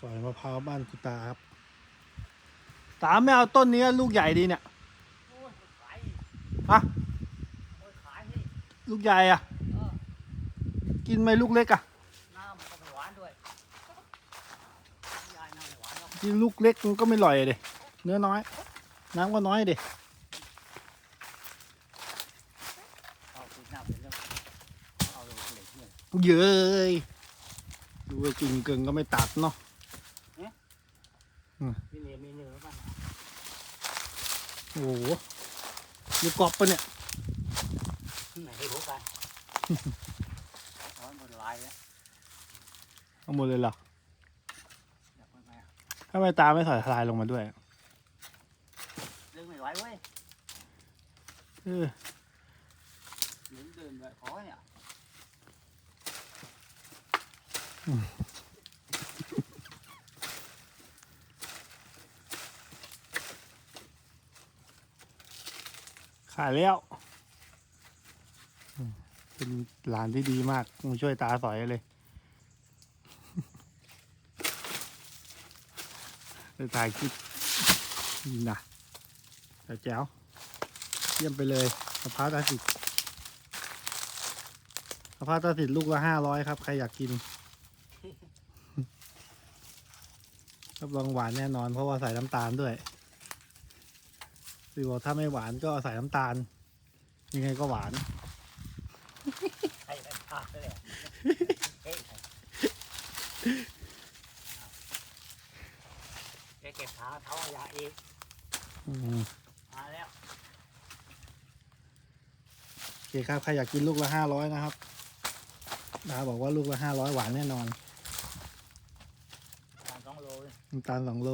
สอยมะพร้าวบ้านคุณตาครับ ตาไม่เอาต้นนี้ลูกใหญ่ดีเนี่ยโอ้ยมันขายฮะโอ้ยขายนี่ลูกใหญ่อะเออกินไหมลูกเล็กอะน้ำก็ไม่หวานด้วยยายน้ำไม่หวานหรอกกินลูกเล็กมันก็ไม่อร่อยเดเนื้อน้อย น้ำก็น้อยเดเอาติดน้ำเป็นเรื่องเอาลงเหล็กเนี่ยเย้ยดูไอ้กิ่งเกิงก็ไม่ตัดเนาะ มีเนื้อมีเนื้อบ้างโอ้โหลูกกรอบปะเนี่ยไหนให้รู้กันร้อนหมดลายแล้วเอาหมดเลยเหรออยากไปไหมทำไมตาไม่ใส่ทลายลงมาด้วยดึงไม่ไหวเว้ยเออหนุนเดินไปขอเนี่ย ขายแล้ว เป็นหลานที่ดีมากมึงช่วยตาสอยเลยจะถ่ายคลิปนี่นะแต่แจ๋วเยี่ยมไปเลยมะพร้าวตาสิทธิ์มะพร้าวตาสิทธิ์ลูกละห้าร้อยครับ ใครอยากกินรับรองหวานแน่นอนเพราะว่าใส่น้ำตาลด้วย คือบอกถ้าไม่หวานก็ใส่น้ำตาล ยังไงก็หวานใครเป็นพาเลยอะเฮ้ยแกเก็บขาเท้าอยาเองอืมมาแล้วโอเคครับใครอยากกินลูกละห้าร้อยนะครับดาบอกว่าลูกละห้าร้อยหวานแน่นอนสามสองโลเลยน้ำตาลสองโล